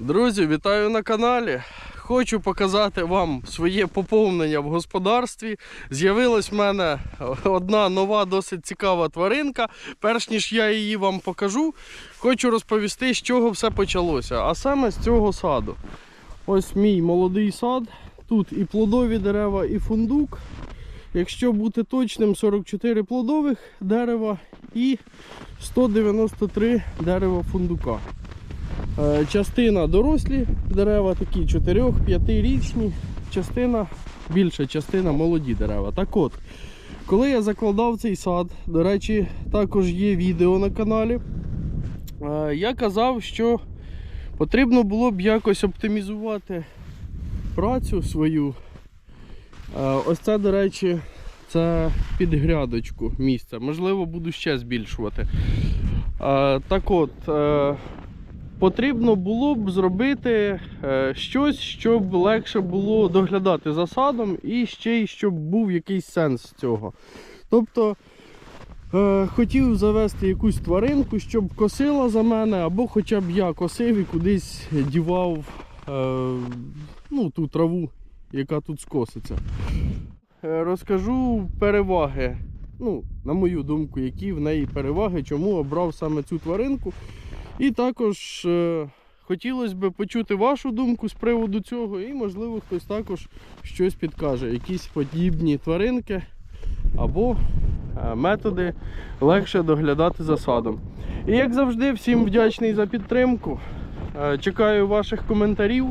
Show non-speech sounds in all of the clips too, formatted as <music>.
Друзі, вітаю на каналі. Хочу показати вам своє поповнення в господарстві. З'явилась в мене одна нова, досить цікава тваринка. Перш ніж я її вам покажу, хочу розповісти, з чого все почалося. А саме з цього саду. Ось мій молодий сад. Тут і плодові дерева, і фундук. Якщо бути точним, 44 плодових дерева і 193 дерева фундука. Е, Частина дорослі дерева, такі 4-5 річні, частина, більша частина молоді дерева. Так от, коли я закладав цей сад, до речі, також є відео на каналі. е, Я казав, що потрібно було б якось оптимізувати працю свою. Е, Ось це, до речі, це під грядочку місце. Можливо, буду ще збільшувати. Так от. Потрібно було б зробити е, щось, щоб легше було доглядати за садом і ще й щоб був якийсь сенс цього. Тобто е, хотів завести якусь тваринку, щоб косила за мене, або хоча б я косив і кудись дівав е, ну, ту траву, яка тут скоситься. Розкажу переваги. Ну, на мою думку, які в неї переваги, чому обрав саме цю тваринку. І також е, хотілося б почути вашу думку з приводу цього, і, можливо, хтось також щось підкаже, якісь подібні тваринки або е, методи легше доглядати за садом. І як завжди, всім вдячний за підтримку. Е, чекаю ваших коментарів.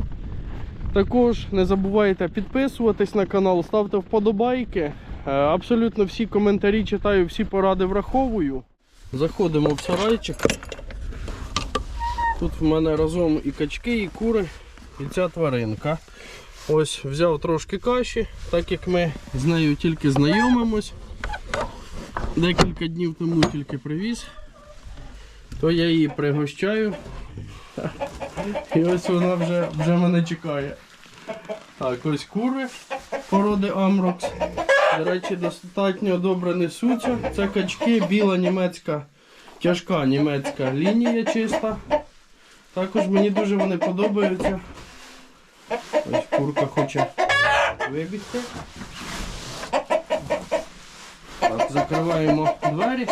Також не забувайте підписуватись на канал, ставте вподобайки. Абсолютно всі коментарі читаю, всі поради враховую. Заходимо в сарайчик. Тут в мене разом і качки, і кури, і ця тваринка. Ось взяв трошки каші, так як ми з нею тільки знайомимось. Декілька днів тому тільки привіз, то я її пригощаю. І ось вона вже, вже мене чекає. Так, ось кури породи Амрокс. До речі, достатньо добре несуться. Це качки, біла німецька, тяжка німецька лінія чиста. Також мені дуже вони подобаються. Ось курка хоче вибігти. Так, закриваємо двері.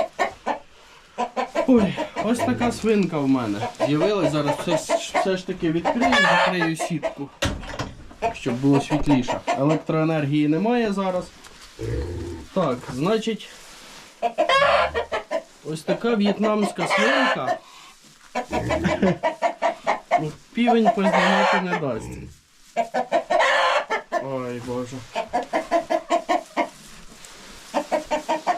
Ой, ось така свинка в мене. З'явилась зараз все, все ж таки відкрию, закрию сітку, щоб було світліше. Електроенергії немає зараз. Так, значить, ось така в'єтнамська свинка. Ну, Півень познімати не дасть. Ой боже.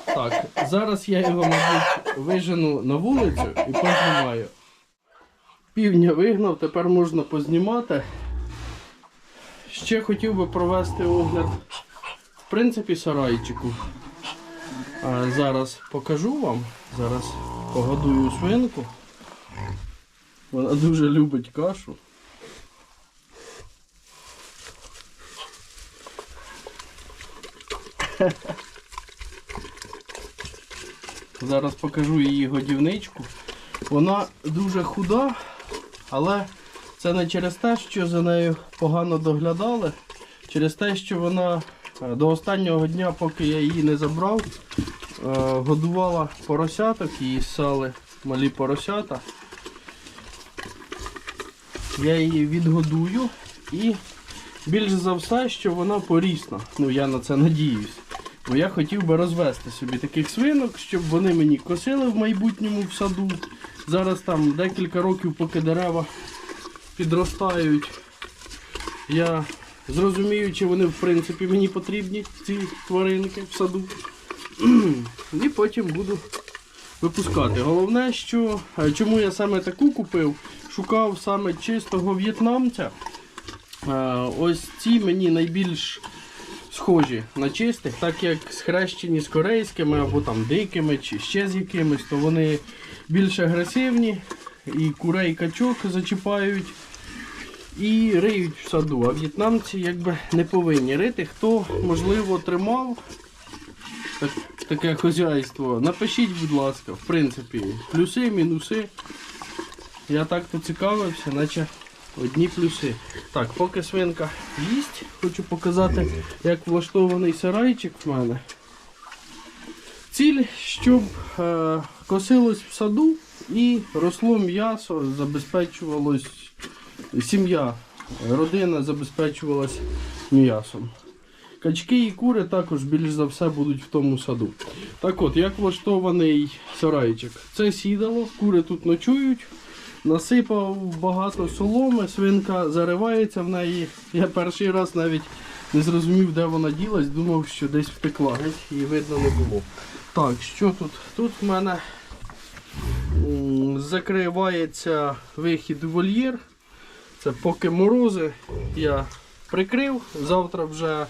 Так, зараз я його, мабуть, вижену на вулицю і познімаю. Півня вигнав, тепер можна познімати. Ще хотів би провести огляд, в принципі, сарайчику. А зараз покажу вам. Зараз погодую свинку. Вона дуже любить кашу. Зараз покажу її годівничку. Вона дуже худа, але це не через те, що за нею погано доглядали, через те, що вона е, до останнього дня, поки я її не забрав, е, годувала поросяток, її ссали малі поросята. Я її відгодую і більш за все, що вона порісна. Ну я на це надіюсь. Бо я хотів би розвести собі таких свинок, щоб вони мені косили в майбутньому в саду. Зараз там декілька років, поки дерева підростають. Я зрозумію, чи вони в принципі мені потрібні, ці тваринки в саду. <clears throat> І потім буду випускати. Головне, що е, чому я саме таку купив, шукав саме чистого в'єтнамця. Е, Ось ці мені найбільш схожі на чистих, так як схрещені з корейськими або там дикими чи ще з якимись, то вони більш агресивні і курей качок зачіпають і риють в саду. А в'єтнамці якби не повинні рити. Хто можливо тримав так, таке хозяйство, напишіть, будь ласка, в принципі, плюси, мінуси. Я так поцікавився, наче одні плюси. Так, поки свинка їсть, хочу показати, як влаштований сарайчик в мене. Ціль, щоб е, косилось в саду і росло м'ясо, забезпечувалось сім'я, родина забезпечувалась м'ясом. Качки і кури також більш за все будуть в тому саду. Так от, як влаштований сарайчик. Це сідало, кури тут ночують. Насипав багато соломи, свинка заривається в неї. Я перший раз навіть не зрозумів, де вона ділась, думав, що десь втекла. Її видно не було. Так, що тут? Тут в мене закривається вихід у вольєр. Це поки морози я прикрив. Завтра вже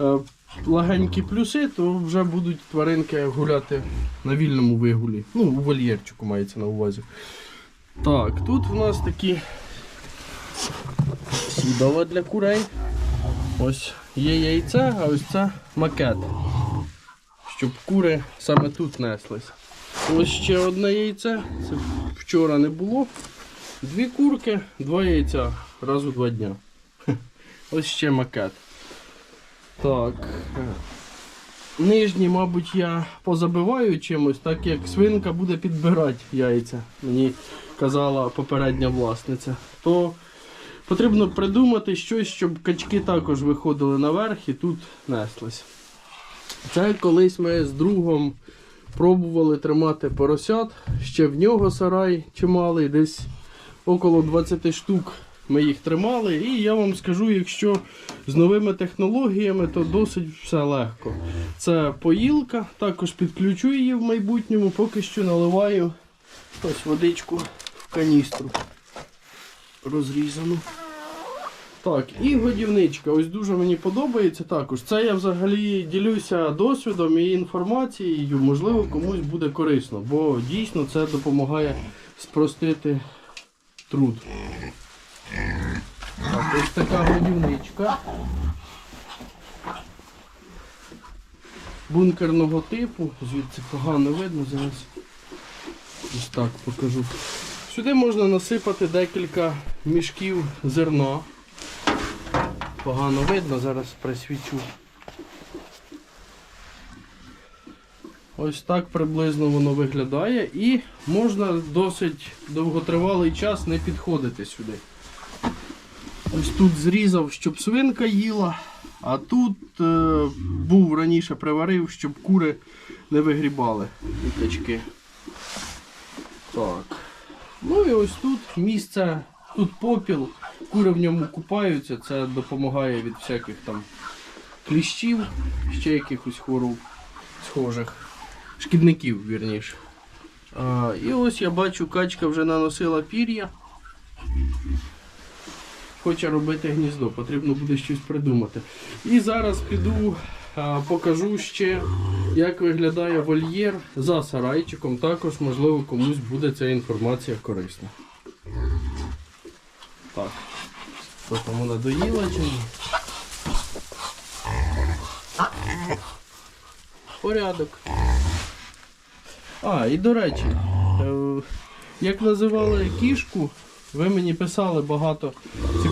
е, легенькі плюси, то вже будуть тваринки гуляти на вільному вигулі. Ну, у вольєрчику мається на увазі. Так, тут у нас такі сідала для курей. Ось є яйце, а ось це макет. Щоб кури саме тут неслись. Ось ще одне яйце. Це вчора не було. Дві курки, два яйця раз у два дня. <laughs> Ось ще макет. Так. Нижні, мабуть, я позабиваю чимось, так як свинка буде підбирати яйця. Мені казала попередня власниця. То потрібно придумати щось, щоб качки також виходили наверх і тут неслись. Це колись ми з другом пробували тримати поросят. Ще в нього сарай чималий, десь около 20 штук ми їх тримали. І я вам скажу, якщо з новими технологіями, то досить все легко. Це поїлка, також підключу її в майбутньому, поки що наливаю ось водичку каністру розрізану. Так, і годівничка. Ось дуже мені подобається також. Це я взагалі ділюся досвідом і інформацією, можливо, комусь буде корисно, бо дійсно це допомагає спростити труд. Так, ось така годівничка. Бункерного типу, звідси погано видно, зараз ось так покажу. Сюди можна насипати декілька мішків зерна. Погано видно, зараз присвічу. Ось так приблизно воно виглядає і можна досить довготривалий час не підходити сюди. Ось тут зрізав, щоб свинка їла, а тут е, був раніше приварив, щоб кури не вигрібали качки. Так. Ну і ось тут місце, тут попіл, кури в ньому купаються, це допомагає від всяких там кліщів, ще якихось хвороб схожих, шкідників, вірніше. А, і ось я бачу, качка вже наносила пір'я. Хоче робити гніздо, потрібно буде щось придумати. І зараз піду покажу ще, як виглядає вольєр за сарайчиком. Також, можливо, комусь буде ця інформація корисна. Так. Що там вона доїла чи ні? Порядок. А, і до речі, е, як називали кішку, ви мені писали багато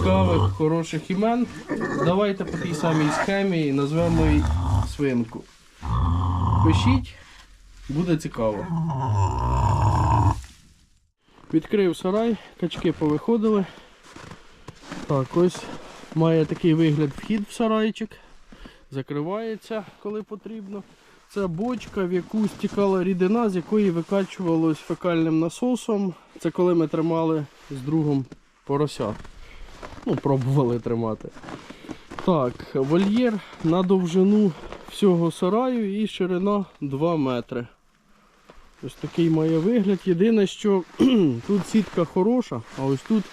цікавих, хороших імен. Давайте по тій самій схемі назвемо її свинку. Пишіть, буде цікаво. Відкрив сарай, качки повиходили. Так, ось має такий вигляд вхід в сарайчик. Закривається, коли потрібно. Це бочка, в яку стікала рідина, з якої викачувалось фекальним насосом. Це коли ми тримали з другом порося. Ну, пробували тримати. Так, вольєр на довжину всього сараю і ширина 2 метри. Ось такий має вигляд. Єдине, що <clears throat> тут сітка хороша, а ось тут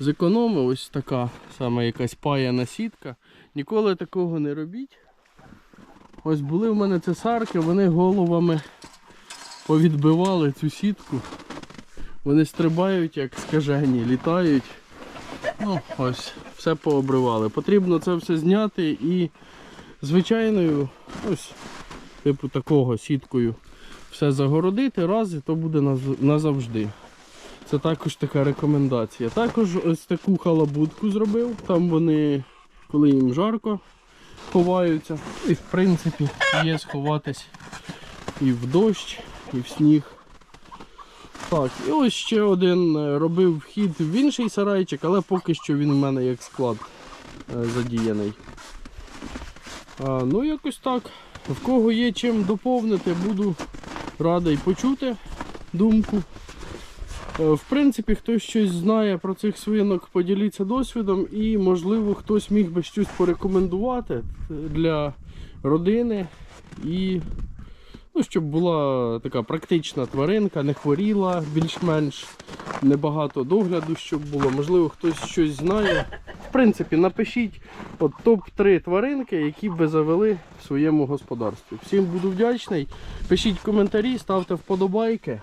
зекономив ось така саме якась паяна сітка. Ніколи такого не робіть. Ось були в мене цесарки, вони головами повідбивали цю сітку. Вони стрибають як скажені, літають. Ну, ось, все пообривали. Потрібно це все зняти і звичайною, ось, типу такого сіткою все загородити раз і то буде назавжди. Це також така рекомендація. Також ось таку халабудку зробив. Там вони, коли їм жарко, ховаються. І в принципі є сховатись і в дощ, і в сніг. Так, і ось ще один е, робив вхід в інший сарайчик, але поки що він в мене як склад е, задіяний. А, ну, якось так. В кого є чим доповнити, буду радий почути думку. Е, В принципі, хтось щось знає про цих свинок, поділіться досвідом і, можливо, хтось міг би щось порекомендувати для родини і ну, щоб була така практична тваринка, не хворіла більш-менш, небагато догляду, щоб було. Можливо, хтось щось знає. В принципі, напишіть от топ-3 тваринки, які би завели в своєму господарстві. Всім буду вдячний. Пишіть коментарі, ставте вподобайки.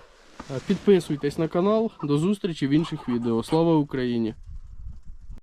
Підписуйтесь на канал. До зустрічі в інших відео. Слава Україні!